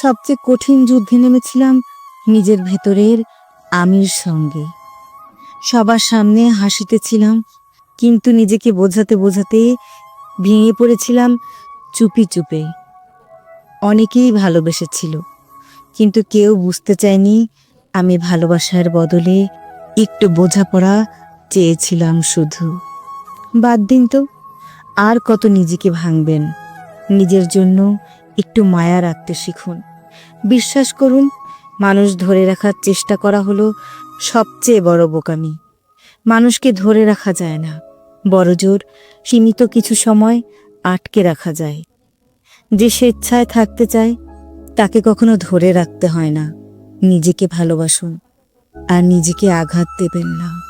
সবচেয়ে কঠিন যুদ্ধে নেমেছিলাম নিজের ভেতরের আমির সঙ্গে। সবার সামনে হাসিতেছিলাম, কিন্তু নিজেকে বোঝাতে বোঝাতে ভেঙে পড়েছিলাম চুপি চুপে। অনেকেই ভালোবেসেছিল, কিন্তু কেউ বুঝতে চায়নি আমি ভালোবাসার বদলে একটু বোঝাপড়া চেয়েছিলাম শুধু। বাদ দিন তো, আর কত নিজেকে ভাঙবেন, নিজের জন্য একটু মায়া রাখতে শিখুন। বিশ্বাস করুন, মানুষ ধরে রাখার চেষ্টা করা হলো সবচেয়ে বড় বোকামি। মানুষকে ধরে রাখা যায় না। বড়জোর সীমিত কিছু সময় আটকে রাখা যায়। যে স্বেচ্ছায় থাকতে চায়, তাকে কখনো ধরে রাখতে হয় না। নিজেকে ভালোবাসুন, আর নিজেকে আঘাত দেবেন না।